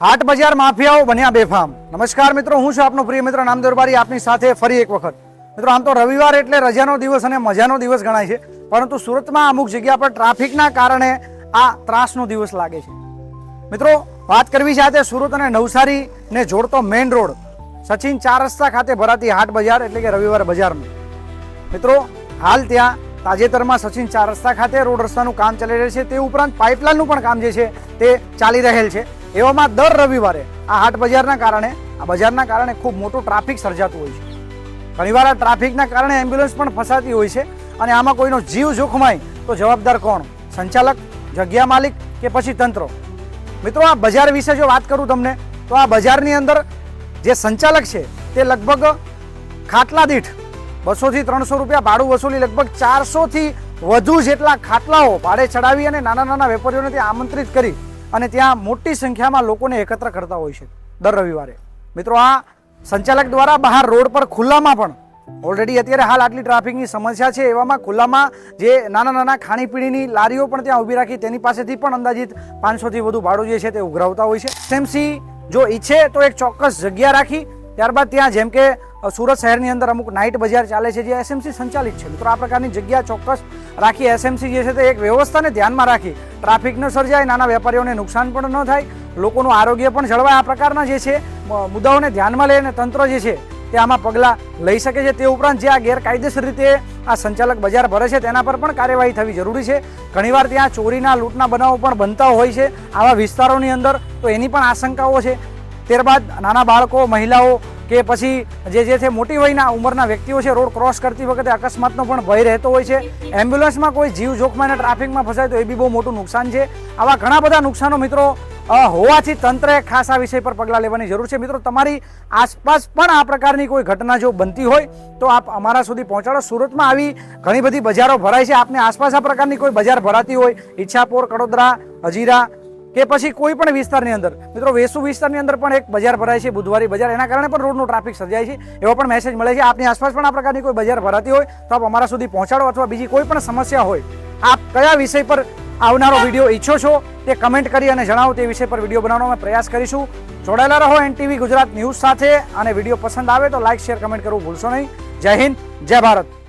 હાટ બજાર માફિયાઓ બન્યા બેફામ. નમસ્કાર મિત્રો, હું છું આપનો પ્રિય મિત્ર નામ દરબારી. આપની સાથે ફરી એક વખત. મિત્રો, આમ તો રવિવાર એટલે રજાનો દિવસ અને મજાનો દિવસ ગણાય છે, પરંતુ સુરતમાં અમુક જગ્યા પર ટ્રાફિકના કારણે આ ત્રાસનો દિવસ લાગે છે. મિત્રો, વાત કરવી છે આજે સુરત અને નવસારીને જોડતો મેઇન રોડ, સચિન ચાર રસ્તા ખાતે ભરાતી હાટ બજાર એટલે કે રવિવાર બજારનું. મિત્રો, હાલ ત્યાં તાજેતરમાં સચિન ચાર રસ્તા ખાતે રોડ રસ્તાનું કામ ચાલી રહ્યું છે, તે ઉપરાંત પાઇપલાઇનનું પણ કામ જે છે, તે ચાલી રહેલ છે. એવામાં દર રવિવારે આ હાટ બજારના કારણે, આ બજારના કારણે ખૂબ મોટું ટ્રાફિક સર્જાતું હોય છે. ઘણીવાર આ ટ્રાફિકના કારણે એમ્બ્યુલન્સ પણ ફસાતી હોય છે અને આમાં કોઈનો જીવ જોખમાય તો જવાબદાર કોણ? સંચાલક, જગ્યા માલિક કે પછી તંત્ર? મિત્રો, આ બજાર વિશે જો વાત કરું તમને, તો આ બજારની અંદર જે સંચાલક છે તે લગભગ ખાટલા દીઠ બસોથી ત્રણસો રૂપિયા ભાડું વસૂલી લગભગ ચારસોથી વધુ જેટલા ખાટલાઓ ભાડે ચડાવી અને નાના નાના વેપારીઓને ત્યાં આમંત્રિત કરી અને ત્યાં મોટી સંખ્યામાં લોકોને એકત્ર કરતા હોય છે દર રવિવારે. મિત્રો, આ સંચાલક દ્વારા બહાર રોડ પર ખુલ્લામાં પણ ઓલરેડી અત્યારે હાલ આટલી ટ્રાફિકની સમસ્યા છે, એવામાં ખુલ્લામાં જે નાના નાના ખાણીપીણીની લારીઓ પણ ત્યાં ઊભી રાખી તેની પાસેથી પણ અંદાજિત પાંચસોથી વધુ ભાડું જે છે તે ઉઘરાવતા હોય છે. સેમસી જો ઈચ્છે તો એક ચોક્કસ જગ્યા રાખી ત્યારબાદ ત્યાં જેમ કે સુરત શહેરની અંદર અમુક નાઇટ બજાર ચાલે છે જે એસએમસી સંચાલિત છે. મિત્રો, આ પ્રકારની જગ્યા ચોક્કસ રાખી એસએમસી જે છે તે એક વ્યવસ્થાને ધ્યાનમાં રાખી ટ્રાફિક ન સર્જાય, નાના વેપારીઓને નુકસાન પણ ન થાય, લોકોનું આરોગ્ય પણ જળવાય. આ પ્રકારના જે છે મુદ્દાઓને ધ્યાનમાં લઈને તંત્ર જે છે તે આમાં પગલાં લઈ શકે છે. તે ઉપરાંત જે આ ગેરકાયદેસર રીતે આ સંચાલક બજાર ભરે છે તેના પર પણ કાર્યવાહી થવી જરૂરી છે. ઘણીવાર ત્યાં ચોરીના, લૂંટના બનાવો પણ બનતા હોય છે. આવા વિસ્તારોની અંદર તો એની પણ આશંકાઓ છે. ત્યારબાદ નાના બાળકો, મહિલાઓ કે પછી જે જે છે મોટી વયના ઉંમરના વ્યક્તિઓ છે, રોડ ક્રોસ કરતી વખતે અકસ્માતનો પણ ભય રહેતો હોય છે. એમ્બ્યુલન્સમાં કોઈ જીવ જોખમાઈને ટ્રાફિકમાં ફસાય તો એ બી બહુ મોટું નુકસાન છે. આવા ઘણા બધા નુકસાનો મિત્રો હોવાથી તંત્રએ ખાસ આ વિષય પર પગલાં લેવાની જરૂર છે. મિત્રો, તમારી આસપાસ પણ આ પ્રકારની કોઈ ઘટના જો બનતી હોય, તો આપ અમારા સુધી પહોંચાડો. સુરતમાં આવી ઘણી બધી બજારો ભરાય છે. આપને આસપાસ આ પ્રકારની કોઈ બજાર ભરાતી હોય, ઈચ્છાપોર, કડોદરા, હજીરા કે પછી કોઈ પણ વિસ્તારની અંદર. મિત્રો, વેસુ વિસ્તારની અંદર પણ એક બજાર ભરાય છે, બુધવારી બજાર, એના કારણે પણ રોડનું ટ્રાફિક સર્જાય છે. એવો પણ મેસેજ મળે છે, આપની આસપાસ પણ આ પ્રકારની કોઈ બજાર ભરાતી હોય, તો આપ અમારા સુધી પહોંચાડો અથવા બીજી કોઈ પણ સમસ્યા હોય, આપ કયા વિષય પર આવનારો વીડિયો ઈચ્છો છો તે કમેન્ટ કરી અને જણાવો, તે વિષય પર વીડિયો બનાવવાનો અમે પ્રયાસ કરીશું. જોડાયેલા રહો એનટીવી ગુજરાત ન્યૂઝ સાથે અને વીડિયો પસંદ આવે તો લાઇક શેર કમેન્ટ કરવું ભૂલશો નહીં. જય હિન્દ, જય ભારત.